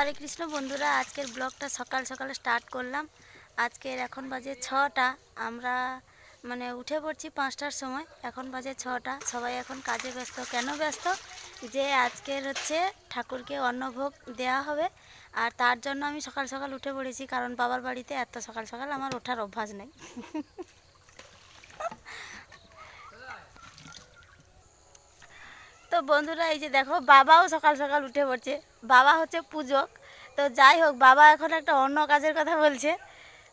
হরে কৃষ্ণ বন্ধুরা, আজকের ব্লগটা সকাল সকালে স্টার্ট করলাম। আজকের এখন বাজে ছটা, আমরা মানে উঠে পড়ছি পাঁচটার সময়, এখন বাজে ছটা। সবাই এখন কাজে ব্যস্ত। কেন ব্যস্ত? যে আজকের হচ্ছে ঠাকুরকে অন্নভোগ দেওয়া হবে, আর তার জন্য আমি সকাল সকাল উঠে পড়েছি, কারণ বাবার বাড়িতে এত সকাল সকাল আমার ওঠার অভ্যাস নেই। বন্ধুরা এই যে দেখো বাবাও সকাল সকাল উঠে পড়ছে। বাবা হচ্ছে পূজক। তো যাই হোক বাবা এখন একটা অন্য কাজের কথা বলছে।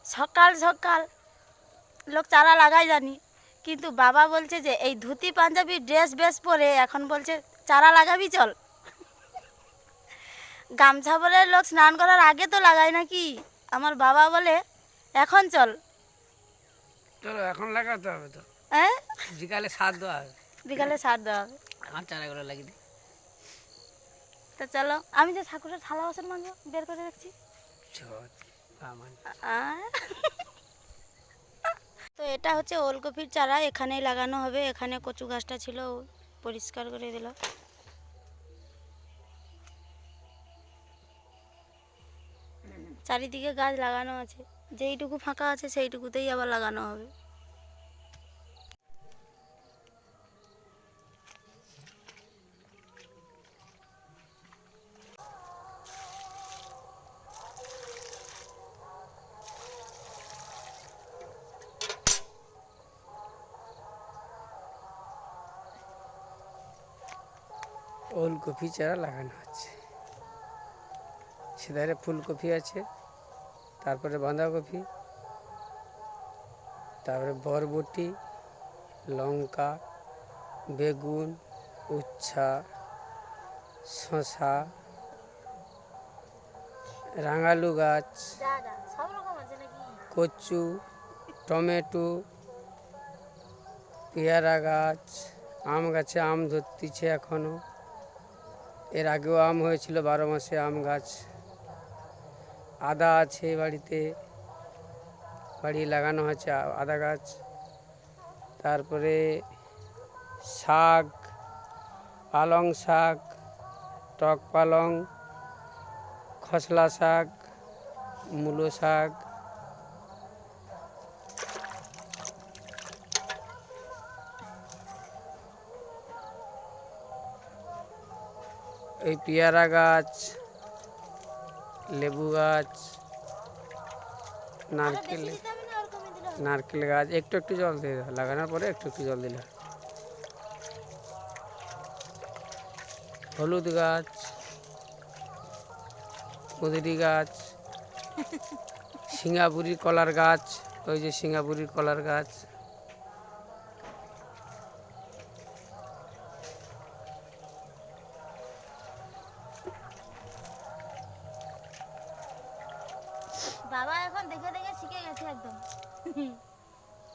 সকাল সকাল লোক চারা লাগাই জানি। কিন্তু বাবা বলছে যে এই ধুতি পাঞ্জাবি ড্রেস বেস পরে এখন বলছে চারা লাগাবি চল। গামছা পরে লোক স্নান করার আগে তো লাগায় নাকি? আমার বাবা বলে এখন চল। চলো এখন লাগাতে হবে তো। হ্যাঁ? বিকালে সার দেওয়া হবে। বিকালে সার দেওয়া হবে। আমার চারাগুলো লাগিয়ে দিই। তো চলো আমি যে ঠাকুরের থালা বাসন মাঝে বের করে রাখছি। তো এটা হচ্ছে ওলকপির চারা এখানেই লাগানো হবে। এখানে কচু গাছটা ছিল পরিষ্কার করে দিল। চারিদিকে গাছ লাগানো আছে। যেইটুকু ফাঁকা আছে সেইটুকুতেই আবার লাগানো হবে। ওলকপি চারা লাগানো হচ্ছে। সেধারে ফুলকপি আছে, তারপরে বাঁধাকপি তারপরে বরবটি, লঙ্কা, বেগুন, উচ্ছা শশা রাঙালু গাছ, কচু, টমেটো, পেয়ারা গাছ, আম গাছে আম ধরতেছে এখনও। এর আগেও আম হয়েছিল, বারো মাসে আম গাছ। আদা আছে বাড়িতে, বাড়ি লাগানো হয়েছে আদা গাছ। তারপরে শাক, পালং শাক, টক পালং, খসলা শাক, মূলো শাক এই পেয়ারা গাছ লেবু গাছ নারকেল নারকেল গাছ একটু একটু জল দিয়ে দাও। লাগানোর পরে একটু একটু জল দিলে হলুদ গাছ কুঁদরি গাছ সিঙ্গাপুরি কলার গাছ ওই যে সিঙ্গাপুরি কলার গাছ।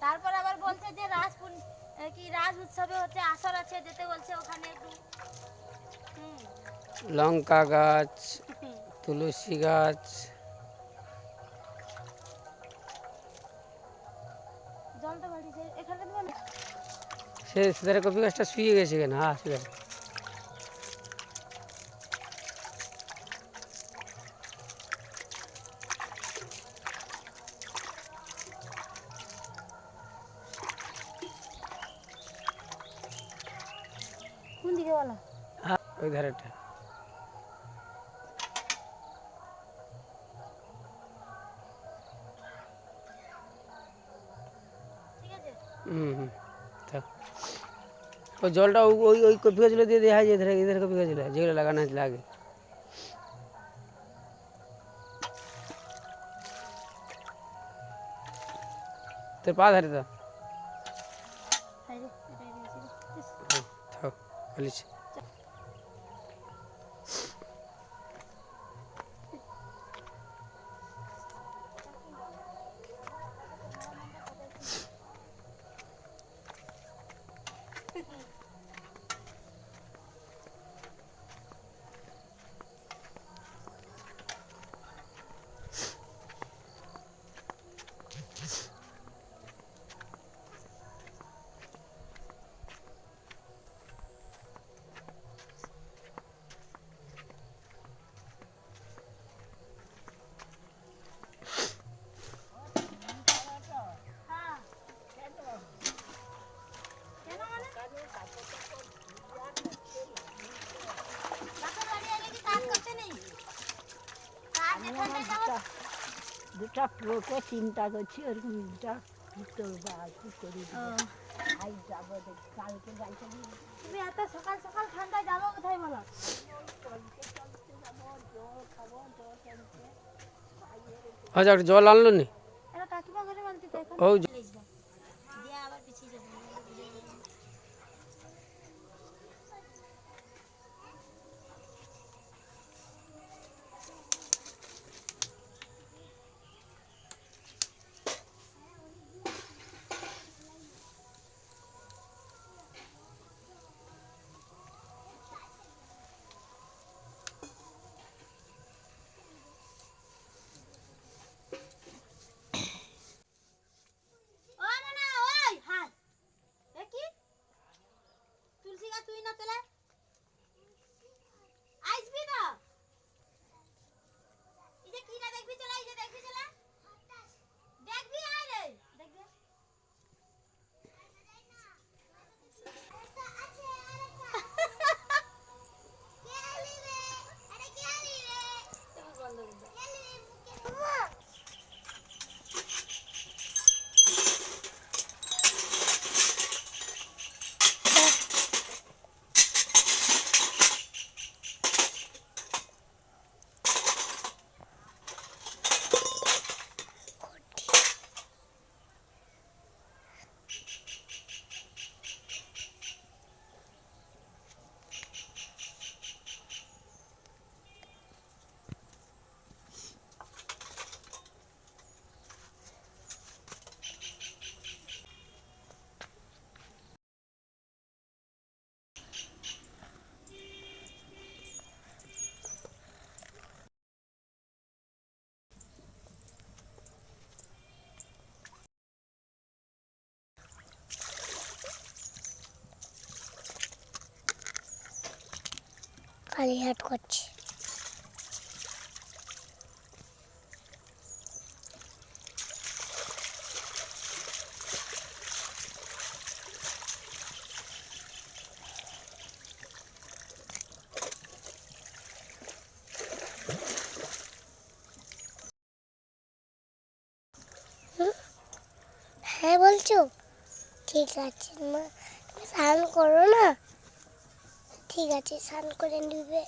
তারপর আবার বলছে যে রাজ কি রাজ উৎসবে হচ্ছে আসর আছে যেতে বলছে ওখানে একটু। লঙ্কা গাছ তুলসী গাছ। জল তো বাড়িছে এখানে দেবো না সে সেধারে কপি গাছটা শুয়ে গেছে কেন? হ্যাঁ সেধারে কোন দিকে বলো হ্যাঁ ওই ধারেটা ঠিক আছে হুম হুম থাক ওই জলটা ওই ওই ওই কপি গাছগুলো দিয়ে দেওয়া হয় যে এধারে এধারে কপি গাছগুলো যেগুলো লাগানো হয়েছিল আগে তোর পা ধারে তো হাই দুটা প্রোকে চিন্তা করছি ওরকম দুটা ভিতর বা করি ও, যাব কালকে যাইতে তুমি এত সকাল সকাল ঠান্ডায় যাব কোথায় বলো? আচ্ছা জল আনলো নি? কাকিমা ঘরে কালীহাট করছি। হুম? হ্যাঁ বলছো? ঠিক আছে মা। স্নান করো না? ঠিক আছে, স্নান করে নিবে।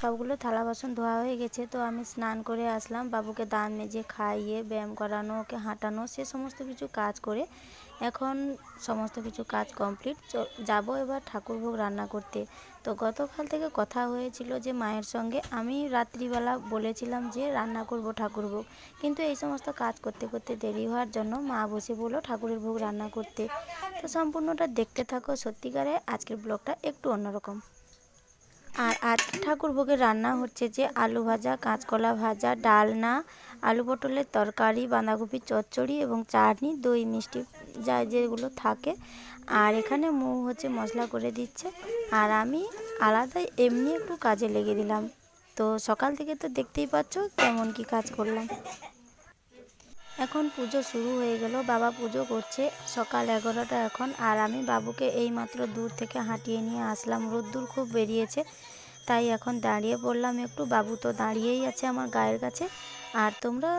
সবগুলো থালা বাসন ধোয়া হয়ে গেছে, তো আমি স্নান করে আসলাম। বাবুকে দান মেজে খাইয়ে, ব্যায়াম করানো, ওকে হাঁটানো, সে সমস্ত কিছু কাজ করে এখন সমস্ত কিছু কাজ কমপ্লিট যাব এবার ঠাকুরভোগ রান্না করতে। তো গতকাল থেকে কথা হয়েছিল যে মায়ের সঙ্গে আমি রাত্রিবেলা বলেছিলাম যে রান্না করব ঠাকুরভোগ। কিন্তু এই সমস্ত কাজ করতে করতে দেরি হওয়ার জন্য মা বসে বলল ঠাকুরের ভোগ রান্না করতে। তো সম্পূর্ণটা দেখতে থাকো সত্যিকারে আজকের ব্লগটা একটু অন্যরকম। আর আজকে ঠাকুর ভোগের রান্না হচ্ছে যে আলু ভাজা, কাঁচকলা ভাজা, ডালনা, আলু পটলের তরকারি, বাঁধাকপির চচ্চড়ি এবং চাটনি, দই মিষ্টি যা যেগুলো থাকে। আর এখানে মৌ হচ্ছে মশলা করে দিচ্ছে। আর আমি আলাদা এমনি একটু কাজে লেগে দিলাম। তো সকাল থেকে তো দেখতেই পাচ্ছ কেমন কি কাজ করলাম। এখন পুজো শুরু হয়ে গেল, বাবা পুজো করছে। সকাল এগারোটা এখন। আর আমি বাবুকে এই মাত্র দূর থেকে হাঁটিয়ে নিয়ে আসলাম। রোদ্দুর খুব বেরিয়েছে, তাই এখন দাঁড়িয়ে পড়লাম একটু। বাবু তো দাঁড়িয়েই আছে আমার গায়ের কাছে। আর তোমরা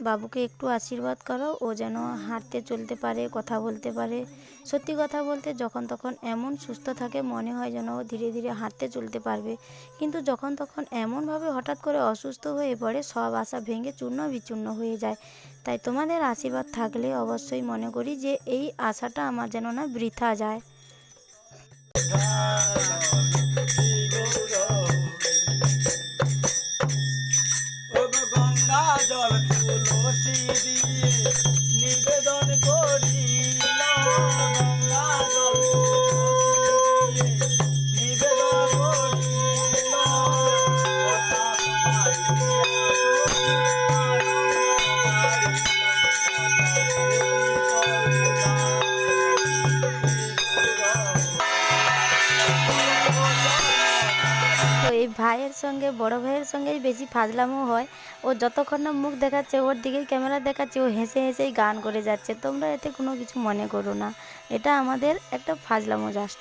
বাবুকে একটু আশীর্বাদ করো, ও যেন হাঁটতে চলতে পারে, কথা বলতে পারে। সত্যি কথা বলতে যখন তখন এমন সুস্থ থাকে, মনে হয় যেন ও ধীরে ধীরে হাঁটতে চলতে পারবে। কিন্তু যখন তখন এমনভাবে হঠাৎ করে অসুস্থ হয়ে পড়ে, সব আশা ভেঙে চূর্ণ বিচূর্ণ হয়ে যায়। তাই তোমাদের আশীর্বাদ থাকলে অবশ্যই মনে করি যে, এই আশাটা আমার যেন না বৃথা যায়। ভাইয়ের সঙ্গে বড় ভাইয়ের সঙ্গেই বেশি ফাজলামো হয়। ও যতক্ষণ না মুখ দেখাচ্ছে, ওর দিকে ক্যামেরা দেখাচ্ছে, ও হেসে হেসেই গান করে যাচ্ছে। তোমরা এতে কোনো কিছু মনে করো না। এটা আমাদের একটা ফাজলামো জাস্ট।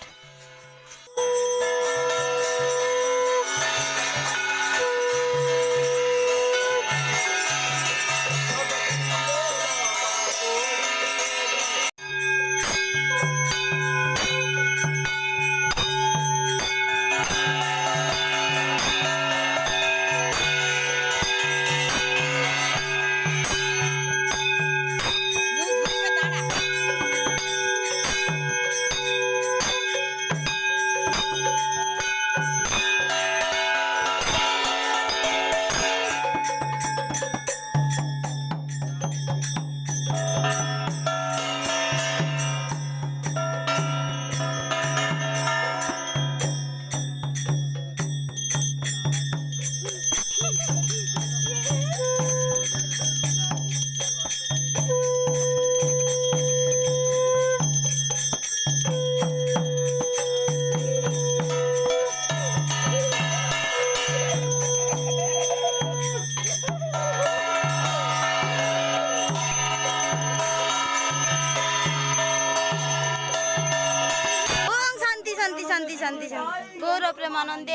学んで